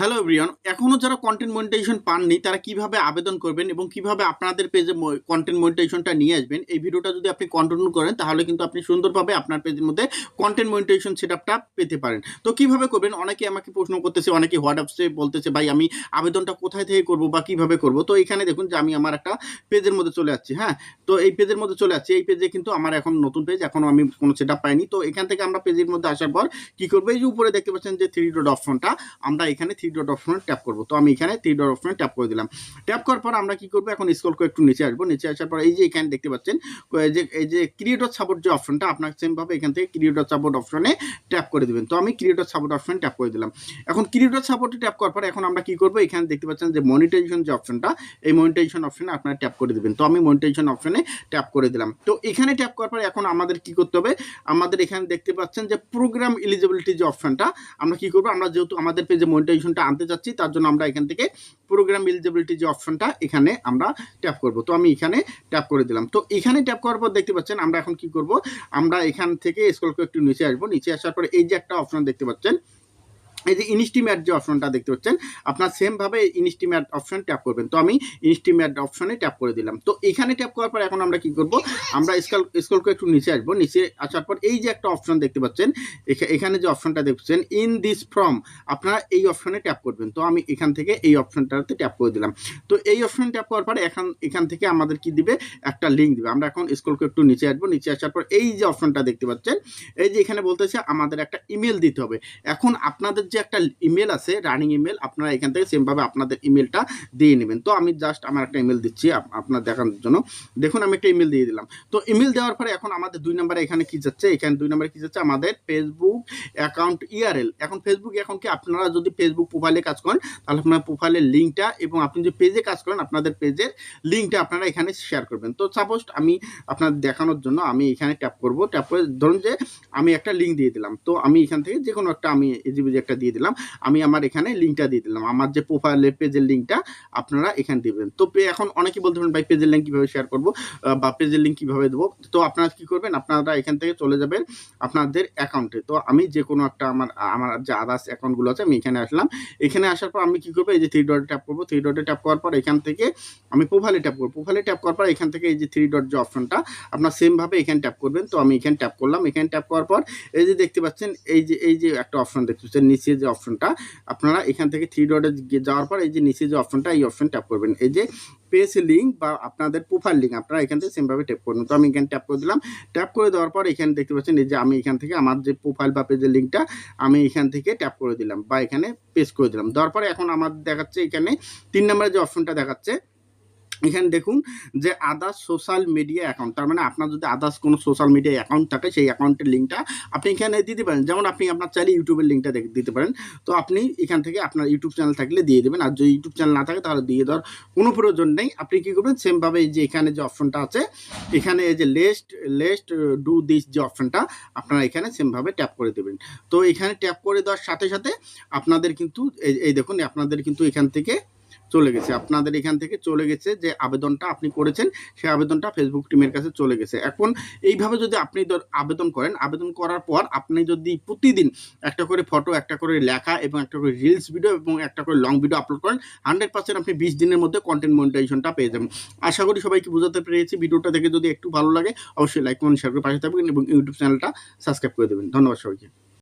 Hello everyone এখনও যারা content monetization পাননি, তারা কীভাবে আবেদন করবেন এবং কীভাবে আপনাদের পেজে কন্টেন্ট মনিটাইজেশনটা নিয়ে আসবেন, এই ভিডিওটা যদি আপনি কন্টিনিউ করেন, তাহলে কিন্তু আপনি সুন্দরভাবে আপনার পেজের মধ্যে কন্টেন্ট মনিটাইজেশন সেটআপটা পেতে পারেন। তো কীভাবে করবেন? অনেকে আমাকে প্রশ্ন করতেছে, অনেকে হোয়াটসঅ্যাপে বলতেছে, ভাই, আমি আবেদনটা কোথায় থেকে করব বা কীভাবে করব? তো এখানে দেখুন যে আমি আমার একটা পেজের মধ্যে চলে যাচ্ছি হ্যাঁ? তো এই পেজের মধ্যে চলে যাচ্ছি এই পেজে কিন্তু আমার এখন নতুন পেজ এখনও আমি কোনো সেটআপ পাইনি। তো এখান থেকে আমরা পেজের মধ্যে আসার পর কি করব? এই যে উপরে দেখতে পাচ্ছেন যে থ্রি ডট অপশনটা আমরা এখানে থ্রি ডট অপশনে ট্যাপ করব। তো আমি এখানে থ্রি ডট অপশনে ট্যাপ করে দিলাম। ট্যাপ করার পর আমরা কি করব? এখন স্ক্রল করে একটু নিচে আসব। নিচে আসার পর এই যে এখানে দেখতে পাচ্ছেন যে, এই যে ক্রিয়েটর সাপোর্ট যে অপশনটা আপনার সেমভাবে এখান থেকে ক্রিয়েটর সাপোর্ট অপশনে ট্যাপ করে দিবেন। তো আমি ক্রিয়েটর সাপোর্ট অপশনে ট্যাপ করে দিলাম। এখন ক্রিয়েটর সাপোর্টে ট্যাপ করার পর এখন আমরা কি করব? এখানে দেখতে পাচ্ছেন যে মনিটাইজেশন যে অপশনটা এই মনিটাইজেশন অপশনে আপনারা ট্যাপ করে দিবেন। তো আমি মনিটাইজেশন অপশনে ট্যাপ করে দিলাম। তো এখানে ট্যাপ করার পর এখন আমাদের কি করতে হবে? আমাদের এখানে দেখতে পাচ্ছেন যে প্রোগ্রাম এলিজিবিলিটি যে অপশনটা আমরা কি করব? আমরা যেহেতু আমাদের পেজে মনিটাইজেশনটা আনতে যাচ্ছি, তার জন্য আমরা এখান থেকে প্রোগ্রাম এলিজিবিলিটি যে অপশনটা এখানে আমরা ট্যাপ করব। তো আমি এখানে ট্যাপ করে দিলাম। তো এখানে ট্যাপ করার পর দেখতে পাচ্ছেন আমরা এখন কি করব? আমরা এখান থেকে স্কুলকে একটু নিচে আসব। নিচে আসার পর এই যে একটা অপশন দেখতে পাচ্ছেন এই যে ইনস্টিম্যাট যে অপশনটা দেখতে পাচ্ছেন, আপনার সেমভাবে ইনস্টিমেট অপশন ট্যাপ করবেন। তো আমি ইনস্টিম্যাট অপশনে ট্যাপ করে দিলাম। তো এখানে ট্যাপ করার পর এখন আমরা কি করব? আমরা স্কল স্ক্রল করে একটু নিচে আসব। নিচে আসার পর এই যে একটা অপশন দেখতে পাচ্ছেন এখানে যে অপশনটা দেখছেন ইন দিস ফর্ম আপনারা এই অপশনে ট্যাপ করবেন। তো আমি এখান থেকে এই অপশনটাতে ট্যাপ করে দিলাম। তো এই অপশন ট্যাপ করার পর এখন, এখান থেকে আমাদের কি দিবে? একটা লিঙ্ক দিবে। আমরা এখন স্ক্রল করে একটু নিচে আসব। নিচে আসার পর এই যে অপশনটা দেখতে পাচ্ছেন, এই যে এখানে বলতেছে আমাদের একটা ইমেল দিতে হবে। এখন আপনাদের যে একটা ইমেল আছে রানিং ইমেল আপনারা এখান থেকে সেমভাবে আপনাদের ইমেলটা দিয়ে নেবেন। তো আমি জাস্ট আমার একটা ইমেল দিচ্ছি আপ- আপনার দেখানোর জন্য। দেখুন, আমি একটা ইমেল দিয়ে দিলাম। তো ইমেল দেওয়ার পরে এখন আমাদের দুই নম্বরে এখানে কি যাচ্ছে? এখানে দুই নম্বরে কি যাচ্ছে? আমাদের ফেসবুক অ্যাকাউন্ট ইআরএল এখন ফেসবুক অ্যাকাউন্টকে আপনারা যদি ফেসবুক প্রোফাইলে কাজ করেন, তাহলে আপনার প্রোফাইলের লিঙ্কটা এবং আপনি যে পেজে কাজ করেন, আপনাদের পেজের লিঙ্কটা আপনারা এখানে শেয়ার করবেন। তো সাপোজ আমি আপনার দেখানোর জন্য আমি এখানে ট্যাপ করব। ট্যাপ করে ধরুন যে আমি একটা লিঙ্ক দিয়ে দিলাম। তো আমি এখান থেকে যে কোনো একটা আমি এজিবিজি একটা দিয়ে দিলাম। আমি আমার এখানে লিঙ্কটা দিয়ে দিলাম। আমার যে প্রোফাইলের পেজের লিঙ্কটা আপনারা এখানে দিবেন। তো এখন অনেকে বলতে পারেন, ভাই পেজের লিঙ্ক কীভাবে শেয়ার করব? বা পেজের লিঙ্ক কীভাবে দেবো? তো আপনারা কী করবেন? আপনারা এখান থেকে চলে যাবেন আপনাদের অ্যাকাউন্টে তো আমি যে কোনো একটা আমার আমার যে আদার্স অ্যাকাউন্টগুলো আছে, আমি এখানে আসলাম। এখানে আসার পর আমি কী করব? এই যে থ্রি ডটে ট্যাপ করব। থ্রি ডটে ট্যাপ করার পর এখান থেকে আমি প্রোফাইলে ট্যাপ করব। প্রোফাইলে ট্যাপ করার পর এখান থেকে এই যে থ্রি ডট যে অপশনটা আপনার সেমভাবে এখানে ট্যাপ করবেন। তো আমি এখানে ট্যাপ করলাম। এখানে ট্যাপ করার পর এই যে দেখতে পাচ্ছেন, এই যে এই যে একটা অপশন দেখতে পাচ্ছেন, নিচে যে অপশনটা, আপনারা এখান থেকে থ্রি ডটে যাওয়ার পর এই যে নিচে যে অপশনটা, এই অপশন ট্যাপ করবেন। এই যে পেজ লিঙ্ক বা আপনাদের প্রোফাইল লিঙ্ক আপনারা এখান থেকে সেমভাবে ট্যাপ করবেন তো আমি এখানে ট্যাপ করে দিলাম। ট্যাপ করে দেওয়ার পর এখানে দেখতে পাচ্ছেন এই যে আমি এখান থেকে আমার যে প্রোফাইল বা পেজের লিঙ্কটা আমি এখান থেকে ট্যাপ করে দিলাম বা এখানে পেস্ট করে দিলাম। দেওয়ার পরে এখন আমার দেখাচ্ছে এখানে তিন নম্বরের যে অপশনটা দেখাচ্ছে এখানে দেখুন যে আদার্স সোশ্যাল মিডিয়া অ্যাকাউন্ট তার মানে আপনার যদি আদার্স কোনো সোশ্যাল মিডিয়া অ্যাকাউন্ট থাকে, সেই অ্যাকাউন্টের লিঙ্কটা আপনি এখানে দিতে পারেন যেমন আপনি আপনার চাইলে ইউটিউবের লিঙ্কটা দিতে পারেন। তো আপনি এখান থেকে আপনার ইউটিউব চ্যানেল থাকলে দিয়ে দেবেন। আর যদি ইউটিউব চ্যানেল না থাকে, তাহলে দিয়ে দেওয়ার কোনো প্রয়োজন নেই। আপনি কী করবেন? সেমভাবে এই যে এখানে যে অপশনটা আছে, এখানে এই যে লেস্ট লেস্ট ডু দিস যে অপশনটা আপনারা এখানে সেমভাবে ট্যাপ করে দেবেন। তো এখানে ট্যাপ করে দেওয়ার সাথে সাথে আপনাদের কিন্তু এই এই দেখুন, আপনাদের কিন্তু এখান থেকে চলে গেছে। আপনাদের এখান থেকে চলে গেছে যে আবেদনটা আপনি করেছেন সেই আবেদনটা ফেসবুক টিমের কাছে চলে গেছে। এখন এইভাবে যদি আপনি আবেদন করেন, আবেদন করার পর আপনি যদি প্রতিদিন একটা করে ফটো একটা করে লেখা এবং একটা করে রিলস ভিডিও এবং একটা করে লং ভিডিও আপলোড করেন হান্ড্রেড পার্সেন্ট আপনি বিশ দিনের মধ্যে কন্টেন্ট মনিটাইজেশনটা পেয়ে যাবেন। আশা করি সবাইকে বোঝাতে পেরেছি। ভিডিওটা দেখে যদি একটু ভালো লাগে, অবশ্যই লাইক কমেন্ট শেয়ার করে পাশে থাকবেন এবং ইউটিউব চ্যানেলটা সাবস্ক্রাইব করে দেবেন। ধন্যবাদ সবাইকে।